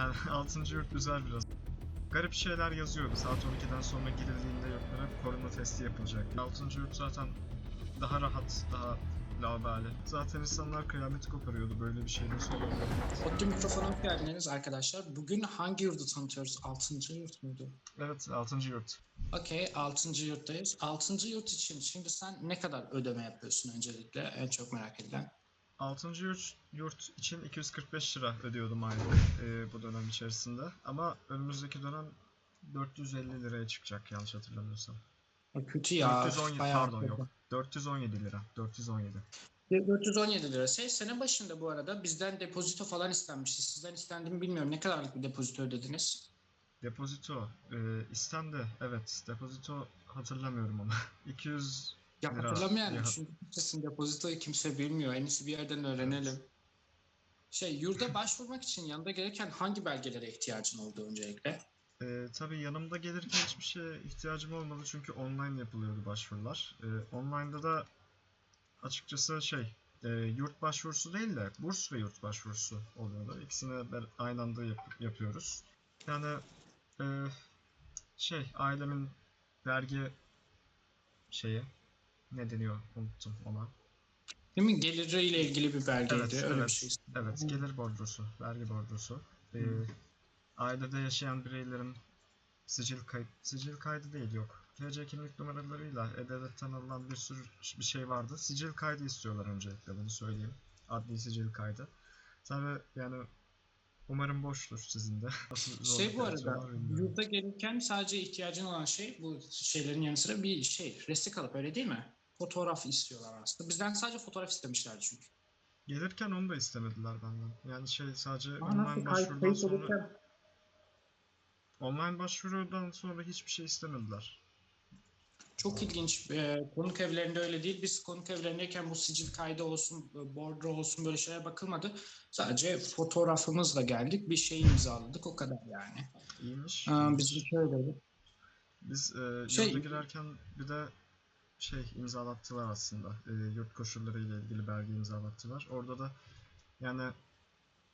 Yani 6. yurt güzel biraz. Garip şeyler yazıyordu. Saat 12'den sonra girildiğinde yurtlara korona testi yapılacak. 6. yurt zaten daha rahat, daha labali. Zaten insanlar kıyameti koparıyordu. Böyle bir şey nasıl olabilir? Otlu mikrofona hoş geldiniz arkadaşlar. Bugün hangi yurdu tanıtıyoruz? 6. yurt muydu? Evet 6. yurt. Okey 6. yurttayız. 6. yurt için şimdi sen ne kadar ödeme yapıyorsun öncelikle? En çok merak edilen. 6. yurt, yurt için 245 lira ödüyordum aylık e, bu dönem içerisinde. Ama önümüzdeki dönem 450 liraya çıkacak yanlış hatırlamıyorsam. Kötü ya. 417 bayağı pardon kötü. yok. 417 lira. 417. 417 lira. Şey, sene başında bu arada bizden depozito falan istenmişti. Sizden istendi mi bilmiyorum. Ne kadarlık bir depozito ödediniz? Depozito e, istendi. Evet. Depozito hatırlamıyorum ama. 200 Ya hatırlamayan Ya. çünkü kimsesin depozitoyu kimse bilmiyor. En iyisi bir yerden öğrenelim. Şey yurda başvurmak için yanında gereken hangi belgelere ihtiyacın oldu öncelikle? E, tabii yanımda gelirken hiçbir şeye ihtiyacım olmadı çünkü online yapılıyordu başvurular. E, online'da da açıkçası şey e, yurt başvurusu değil de burs ve yurt başvurusu oluyordu. İkisini ber- aynı anda yap- yapıyoruz. Yani e, şey ailemin vergi şeyi ne deniyor unuttum ona. Değil mi? Geliriyle ilgili bir belgeydi. Evet, Öyle bir evet. şey. Evet, gelir bordrosu, vergi bordrosu. Ee, ailede yaşayan bireylerin sicil kayıt, sicil kaydı değil yok. TC kimlik numaralarıyla E-Devlet'ten alınan bir sürü bir şey vardı. Sicil kaydı istiyorlar öncelikle bunu söyleyeyim. Adli sicil kaydı. Tabii yani umarım boştur sizin de. Şey bu arada yurda gelirken sadece ihtiyacın olan şey bu şeylerin yanı sıra bir şey restik alıp öyle değil mi? Fotoğraf istiyorlar aslında. Bizden sadece fotoğraf istemişlerdi çünkü. Gelirken onu da istemediler benden. Yani şey sadece Aa, online başvurudan sonra olurken online başvurudan sonra hiçbir şey istemediler. Çok ilginç. Ee, konuk evlerinde öyle değil. Biz konuk evlerindeyken bu sicil kaydı olsun, bordro olsun böyle şeylere bakılmadı. Sadece fotoğrafımızla geldik. Bir şey imzaladık. O kadar yani. İyiymiş. Aa, iyiymiş. bizim şöyleydi. Biz e, Şey- yurda girerken bir de şey imzalattılar aslında. E, yurt koşulları ile ilgili belge imzalattılar. Orada da yani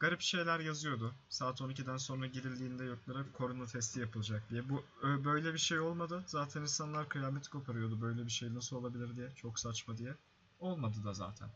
garip şeyler yazıyordu. Saat 12'den sonra girildiğinde yurtlara korona testi yapılacak diye. Bu böyle bir şey olmadı. Zaten insanlar kıyameti koparıyordu. Böyle bir şey nasıl olabilir diye. Çok saçma diye. Olmadı da zaten.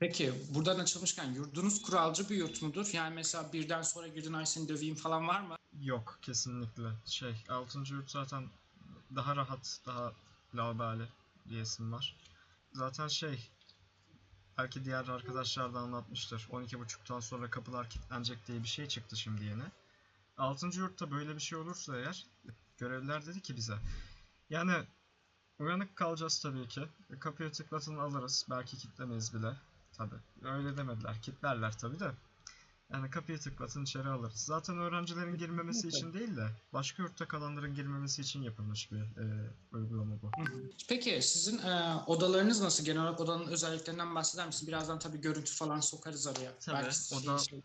Peki buradan açılmışken yurdunuz kuralcı bir yurt mudur? Yani mesela birden sonra girdin ay seni döveyim falan var mı? Yok kesinlikle. Şey 6. yurt zaten daha rahat, daha laubali diyesim var. Zaten şey belki diğer arkadaşlar da anlatmıştır. 12.30'dan sonra kapılar kilitlenecek diye bir şey çıktı şimdi yeni. 6. yurtta böyle bir şey olursa eğer görevliler dedi ki bize yani uyanık kalacağız tabii ki. Kapıyı tıklatın alırız. Belki kilitlemeyiz bile. Tabii. Öyle demediler. Kilitlerler tabii de. Yani kapıyı tıklatın içeri alırız. Zaten öğrencilerin girmemesi için değil de başka yurtta kalanların girmemesi için yapılmış bir e, uygulama bu. Peki sizin e, odalarınız nasıl? Genel olarak odanın özelliklerinden bahseder misin? Birazdan tabii görüntü falan sokarız araya. Tabii, Belki oda- şey-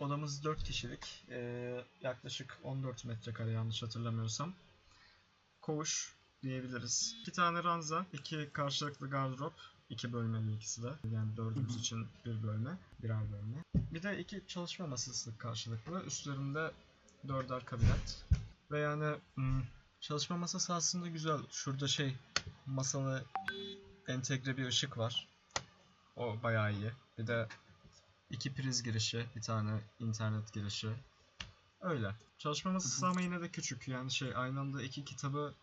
Odamız 4 kişilik. e, yaklaşık 14 metrekare yanlış hatırlamıyorsam. Koğuş diyebiliriz. İki tane ranza, iki karşılıklı gardırop. iki bölmeli ikisi de. Yani dördümüz için bir bölme, birer bölme. Bir de iki çalışma masası karşılıklı. Üstlerinde dörder kabinet. Ve yani hmm, çalışma masası aslında güzel. Şurada şey masalı entegre bir ışık var. O bayağı iyi. Bir de iki priz girişi, bir tane internet girişi. Öyle. Çalışma masası ama yine de küçük. Yani şey aynı anda iki kitabı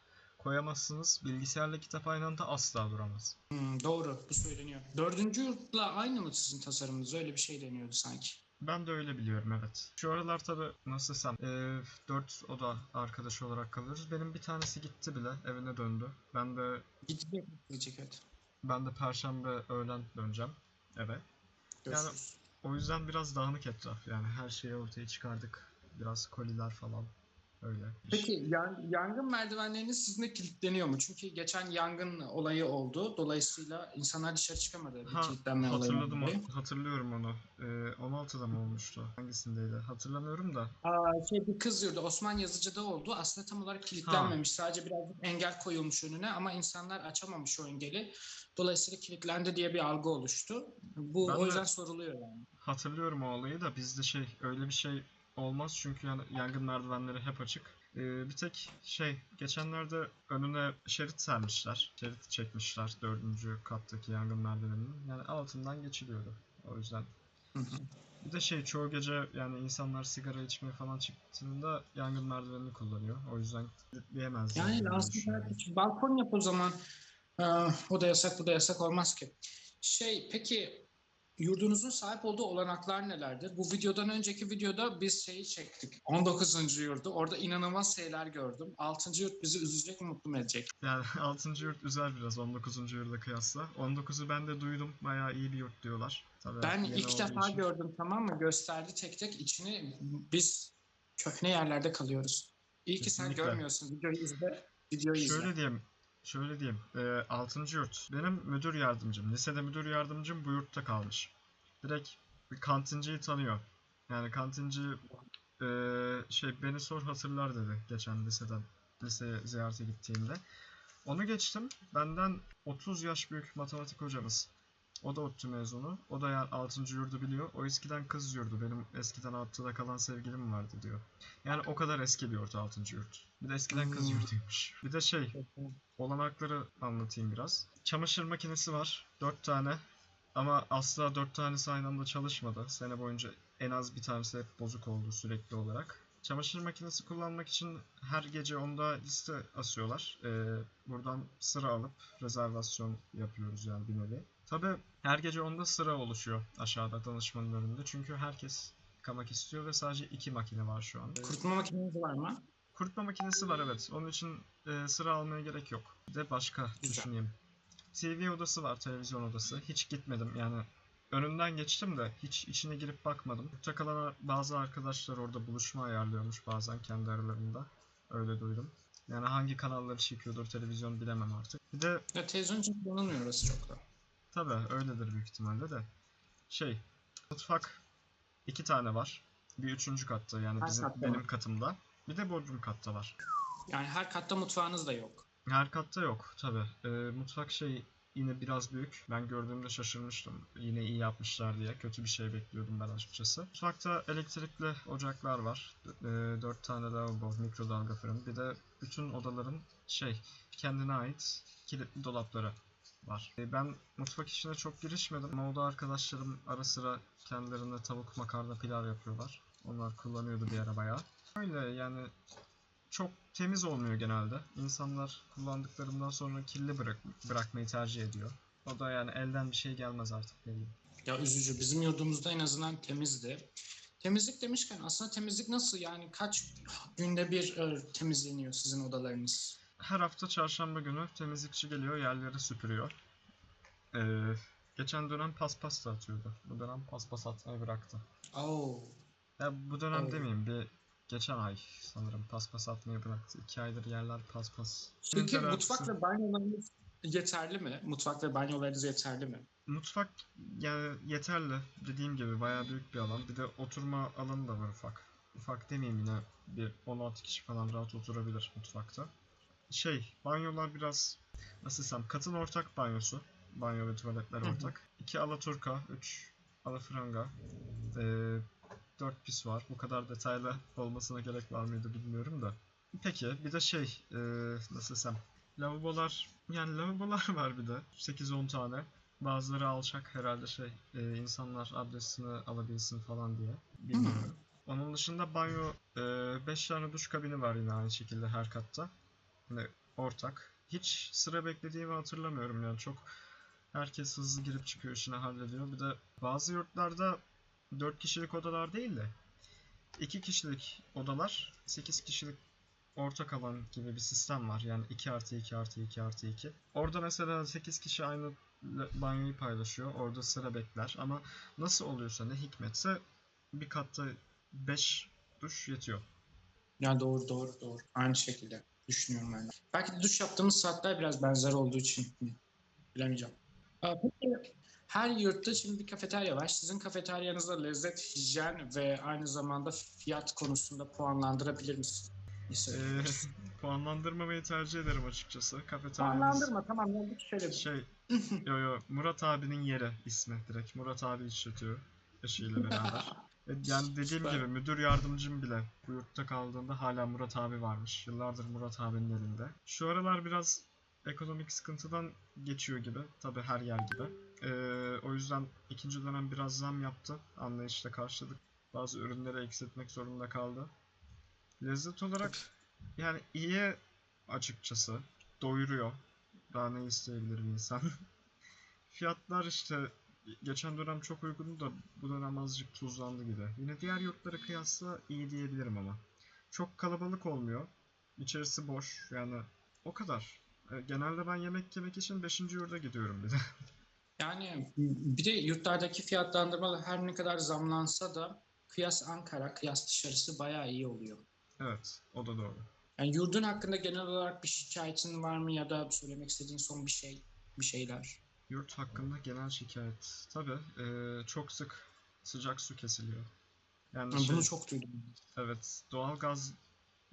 koyamazsınız. Bilgisayarla kitap aynı anda asla duramaz. Hmm, doğru bu söyleniyor. Dördüncü yurtla aynı mı sizin tasarımınız? Öyle bir şey deniyordu sanki. Ben de öyle biliyorum evet. Şu aralar tabi nasıl desem 4 oda arkadaşı olarak kalıyoruz. Benim bir tanesi gitti bile evine döndü. Ben de Gidecek, gidecek evet. ben de perşembe öğlen döneceğim eve. Görüşürüz. O yüzden biraz dağınık etraf. Yani her şeyi ortaya çıkardık. Biraz koliler falan. Öyle. Peki yan- yangın merdivenleriniz sizinle kilitleniyor mu? Çünkü geçen yangın olayı oldu. Dolayısıyla insanlar dışarı çıkamadı. Ha, kilitlenme Hatırladım dolayı. o- hatırlıyorum onu. Ee, 16'da mı olmuştu? Hangisindeydi? Hatırlamıyorum da. Aa, şey bir kız yurdu Osman Yazıcı'da oldu. Aslında tam olarak kilitlenmemiş. Sadece birazcık engel koyulmuş önüne ama insanlar açamamış o engeli. Dolayısıyla kilitlendi diye bir algı oluştu. Bu Ben o de- yüzden soruluyor yani. Hatırlıyorum o olayı da bizde şey öyle bir şey olmaz çünkü yani yangın merdivenleri hep açık. Ee, bir tek şey geçenlerde önüne şerit sermişler. Şerit çekmişler dördüncü kattaki yangın merdiveninin. Yani altından geçiliyordu. O yüzden. Bir de şey çoğu gece yani insanlar sigara içmeye falan çıktığında yangın merdivenini kullanıyor. O yüzden diyemez. Yani aslında balkon yap o zaman. Ee, o da yasak, bu da yasak olmaz ki. Şey, peki yurdunuzun sahip olduğu olanaklar nelerdir? Bu videodan önceki videoda biz şeyi çektik. 19. yurdu. Orada inanılmaz şeyler gördüm. 6. yurt bizi üzecek, mutlu mu edecek? Yani 6. yurt üzer biraz 19. yurda kıyasla. 19'u ben de duydum. Bayağı iyi bir yurt diyorlar. Tabii Ben ilk defa için. gördüm tamam mı? Gösterdi tek tek içini. Biz köhne yerlerde kalıyoruz. İyi ki sen Kesinlikle. görmüyorsun. Videoyu izle. Videoyu izle. Şöyle diyeyim. Şöyle diyeyim. E, 6. yurt. Benim müdür yardımcım. Lisede müdür yardımcım bu yurtta kalmış. Direkt bir kantinciyi tanıyor. Yani kantinci e, şey beni sor hatırlar dedi geçen liseden. Liseye ziyarete gittiğimde. Onu geçtim. Benden 30 yaş büyük matematik hocamız. O da ODTÜ mezunu. O da yani 6. yurdu biliyor. O eskiden kız yurdu. Benim eskiden Altı'da kalan sevgilim vardı diyor. Yani o kadar eski bir yurt 6. yurt. Bir de eskiden kız Hmm. yurduymuş. Bir de şey olanakları anlatayım biraz. Çamaşır makinesi var. 4 tane. Ama asla 4 tanesi aynı anda çalışmadı. Sene boyunca en az bir tanesi hep bozuk oldu sürekli olarak. Çamaşır makinesi kullanmak için her gece onda liste asıyorlar. Ee, buradan sıra alıp rezervasyon yapıyoruz yani bir nevi. Tabi her gece onda sıra oluşuyor aşağıda danışmanın önünde. Çünkü herkes yıkamak istiyor ve sadece iki makine var şu an. Kurutma makineniz var mı? Kurutma makinesi var evet. Onun için e, sıra almaya gerek yok. Bir de başka Güzel. düşüneyim. TV odası var, televizyon odası. Hiç gitmedim yani. Önünden geçtim de hiç içine girip bakmadım. Kalan bazı arkadaşlar orada buluşma ayarlıyormuş bazen kendi aralarında. Öyle duydum. Yani hangi kanalları çekiyordur televizyon bilemem artık. Bir de Ya televizyon için kullanılmıyor orası çok da. Tabi öyledir büyük ihtimalle de. Şey, mutfak iki tane var. Bir üçüncü katta yani Her bizim katta benim mı? katımda. Bir de bodrum katta var. Yani her katta mutfağınız da yok. Her katta yok tabi. mutfak şey yine biraz büyük. Ben gördüğümde şaşırmıştım. Yine iyi yapmışlar diye. Kötü bir şey bekliyordum ben açıkçası. Mutfakta elektrikli ocaklar var. E, 4 tane lavabo, mikrodalga fırın. Bir de bütün odaların şey kendine ait kilitli dolapları var. E, ben mutfak işine çok girişmedim ama o da arkadaşlarım ara sıra kendilerine tavuk makarna pilav yapıyorlar. Onlar kullanıyordu bir ara bayağı. Öyle yani çok temiz olmuyor genelde. İnsanlar kullandıklarından sonra kirli bırak bırakmayı tercih ediyor. O da yani elden bir şey gelmez artık ne. Ya üzücü. Bizim yurdumuzda en azından temizdi. Temizlik demişken aslında temizlik nasıl? Yani kaç günde bir e, temizleniyor sizin odalarınız? Her hafta çarşamba günü temizlikçi geliyor yerleri süpürüyor. Ee, geçen dönem paspas da atıyordu. Bu dönem paspas atmayı bıraktı. Oo. Ya bu dönem Oo. demeyeyim bir geçen ay sanırım paspas atmayı bıraktı. İki aydır yerler paspas. Peki Terapisi. mutfak ve banyolarınız yeterli mi? Mutfak ve banyolarınız yeterli mi? Mutfak yani yeterli. Dediğim gibi bayağı büyük bir alan. Bir de oturma alanı da var ufak. Ufak demeyeyim yine bir 16 kişi falan rahat oturabilir mutfakta. Şey, banyolar biraz nasıl desem katın ortak banyosu. Banyo ve tuvaletler ortak. 2 alaturka, 3 alafranga, 4 pis var. Bu kadar detaylı olmasına gerek var mıydı bilmiyorum da. Peki bir de şey, e, nasıl desem lavabolar yani lavabolar var bir de 8-10 tane. Bazıları alçak herhalde şey e, insanlar adresini alabilsin falan diye. Bilmiyorum. Onun dışında banyo 5 tane duş kabini var yine aynı şekilde her katta. Ortak. Hiç sıra beklediğimi hatırlamıyorum yani çok herkes hızlı girip çıkıyor işini hallediyor. Bir de bazı yurtlarda 4 kişilik odalar değil de 2 kişilik odalar 8 kişilik ortak alan gibi bir sistem var. Yani 2 artı 2 artı 2 artı 2. Orada mesela 8 kişi aynı banyoyu paylaşıyor. Orada sıra bekler. Ama nasıl oluyorsa ne hikmetse bir katta 5 duş yetiyor. Ya doğru doğru doğru. Aynı şekilde düşünüyorum ben. Belki de duş yaptığımız saatler biraz benzer olduğu için bilemeyeceğim. Peki her yurtta şimdi bir kafeterya var. Sizin kafeteryanızda lezzet, hijyen ve aynı zamanda fiyat konusunda puanlandırabilir misiniz? Ee, puanlandırmamayı tercih ederim açıkçası. Kafeteryamız Puanlandırma tamam ya bir şöyle bir şey yo yo Murat abinin yeri ismi direkt. Murat abi işletiyor eşiyle beraber. Yani dediğim Süper. gibi müdür yardımcım bile bu yurtta kaldığında hala Murat abi varmış. Yıllardır Murat abinin elinde. Şu aralar biraz ekonomik sıkıntıdan geçiyor gibi. Tabii her yer gibi. Ee, o yüzden ikinci dönem biraz zam yaptı. Anlayışla karşıladık. Bazı ürünleri eksiltmek zorunda kaldı. Lezzet olarak yani iyi açıkçası. Doyuruyor. Daha ne isteyebilir bir insan? Fiyatlar işte geçen dönem çok uygundu da bu dönem azıcık tuzlandı gibi. Yine diğer yurtlara kıyasla iyi diyebilirim ama. Çok kalabalık olmuyor. İçerisi boş yani o kadar. E, Genelde ben yemek yemek için 5. yurda gidiyorum bir de. Yani bir de yurtlardaki fiyatlandırmalar her ne kadar zamlansa da kıyas Ankara, kıyas dışarısı bayağı iyi oluyor. Evet, o da doğru. Yani yurdun hakkında genel olarak bir şikayetin var mı ya da söylemek istediğin son bir şey, bir şeyler? Yurt hakkında genel şikayet. Tabii e, çok sık sıcak su kesiliyor. Yani Yani şey, bunu çok duydum. evet doğalgaz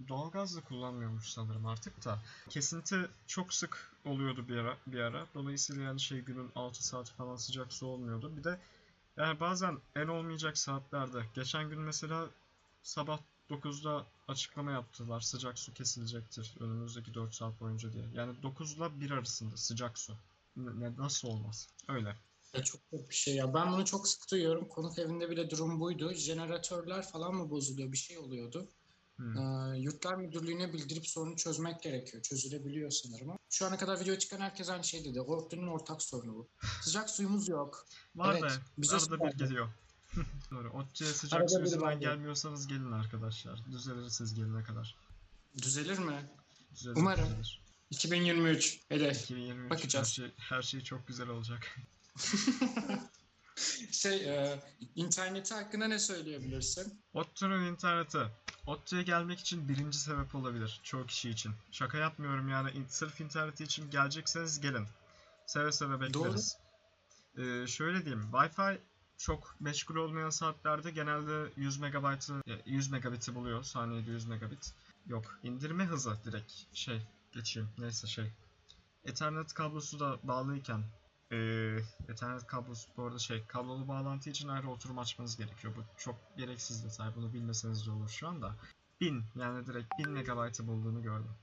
doğalgaz da kullanmıyormuş sanırım artık da. Kesinti çok sık oluyordu bir ara, bir ara. Dolayısıyla yani şey günün 6 saat falan sıcak su olmuyordu. Bir de yani bazen en olmayacak saatlerde. Geçen gün mesela sabah 9'da açıklama yaptılar. Sıcak su kesilecektir önümüzdeki 4 saat boyunca diye. Yani 9 ile 1 arasında sıcak su. Ne, nasıl olmaz? Öyle. Ya çok kötü bir şey ya. Ben bunu çok sık duyuyorum. Konuk evinde bile durum buydu. Jeneratörler falan mı bozuluyor? Bir şey oluyordu. Hmm. Ee, yurtlar müdürlüğüne bildirip sorunu çözmek gerekiyor. Çözülebiliyor sanırım. ama Şu ana kadar video çıkan herkes aynı şey dedi. Ordu'nun ortak sorunu bu. Sıcak suyumuz yok. Var Evet, da bize arada bir geliyor. Doğru. Otçu'ya sıcak Arada su yüzünden gelmiyorsanız gelin arkadaşlar. Düzelir siz gelene kadar. Düzelir mi? Düzelir, Umarım. düzelir. 2023 hedef. 2023 Bakacağız. Her, şey, her şey çok güzel olacak. Şey, e, interneti hakkında ne söyleyebilirsin? Ottu'nun interneti. Ottu'ya gelmek için birinci sebep olabilir. Çoğu kişi için. Şaka yapmıyorum yani. Sırf interneti için gelecekseniz gelin. Seve seve bekleriz. Ee, şöyle diyeyim. Wi-Fi çok meşgul olmayan saatlerde genelde 100 megabaytı, e, 100 megabit'i buluyor. Saniyede 100 megabit. Yok. indirme hızı direkt şey geçeyim. Neyse şey. Ethernet kablosu da bağlıyken ee, Ethernet kablosu bu arada şey kablolu bağlantı için ayrı oturum açmanız gerekiyor. Bu çok gereksiz detay. Bunu bilmeseniz de olur şu anda. 1000 yani direkt 1000 megabaytı bulduğunu gördüm.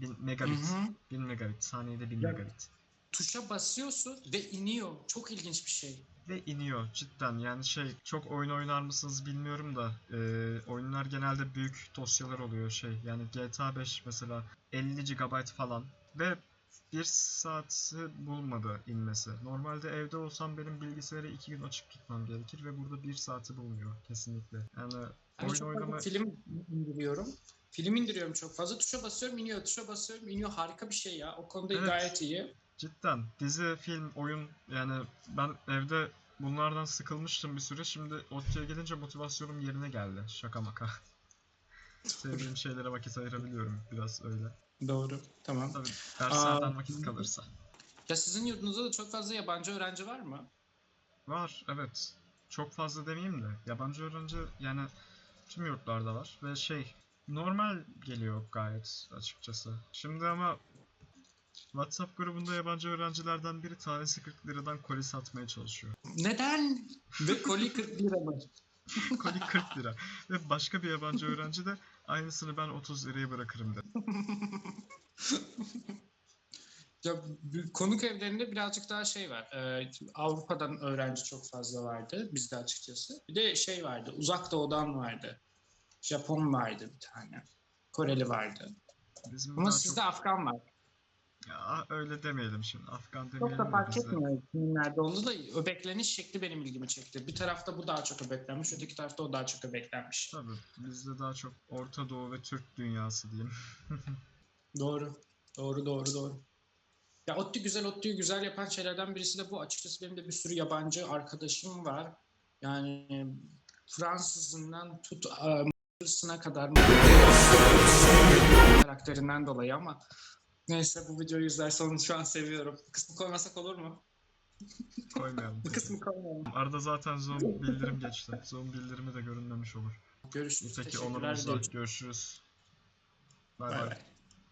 1000 megabit. Hı hı. 1000 megabit. Saniyede 1000 Ya- megabit. Tuşa basıyorsun ve iniyor. Çok ilginç bir şey. Ve iniyor cidden yani şey çok oyun oynar mısınız bilmiyorum da e, oyunlar genelde büyük dosyalar oluyor şey yani GTA 5 mesela 50 GB falan ve bir saati bulmadı inmesi. Normalde evde olsam benim bilgisayarı iki gün açık tutmam gerekir ve burada bir saati bulmuyor kesinlikle. Yani Ben oyun oynama film indiriyorum. Film indiriyorum çok fazla. Tuşa basıyorum iniyor. Tuşa basıyorum iniyor. Harika bir şey ya. O konuda Evet. gayet iyi. Cidden dizi, film, oyun yani ben evde bunlardan sıkılmıştım bir süre. Şimdi ODTÜ'ye gelince motivasyonum yerine geldi. Şaka maka. Sevdiğim şeylere vakit ayırabiliyorum biraz öyle. Doğru. Tamam. Tabii derslerden Aa, vakit kalırsa. Ya sizin yurdunuzda da çok fazla yabancı öğrenci var mı? Var evet. Çok fazla demeyeyim de yabancı öğrenci yani tüm yurtlarda var ve şey normal geliyor gayet açıkçası. Şimdi ama WhatsApp grubunda yabancı öğrencilerden biri tanesi 40 liradan koli satmaya çalışıyor. Neden? Ve koli 40 lira mı? Koli 40 lira. Ve başka bir yabancı öğrenci de aynısını ben 30 liraya bırakırım dedi. Ya konuk evlerinde birazcık daha şey var. Ee, Avrupa'dan öğrenci çok fazla vardı bizde açıkçası. Bir de şey vardı. Uzak Doğu'dan vardı. Japon vardı bir tane. Koreli vardı. Bizim Ama sizde çok... Afgan var. Ya, öyle demeyelim şimdi. Afgan Çok demeyelim da de fark etmiyor kimin nerede olduğu da öbekleniş şekli benim ilgimi çekti. Bir tarafta bu daha çok öbeklenmiş, öteki tarafta o daha çok öbeklenmiş. Tabii bizde daha çok Orta Doğu ve Türk dünyası diyeyim. Doğru. Doğru, doğru, doğru. Ya ODTÜ güzel, ODTÜ'yü güzel yapan şeylerden birisi de bu. Açıkçası benim de bir sürü yabancı arkadaşım var. Yani Fransızından tut e, Mısır'sına kadar karakterinden dolayı ama neyse bu videoyu izlerse onu şu an seviyorum. Bu kısmı koymasak olur mu? Koymayalım. Bu kısmı koymayalım. Arada zaten Zoom bildirim geçti. Zoom bildirimi de görünmemiş olur. Görüşürüz. Öteki onurumuzla görüşürüz. Bay. bay.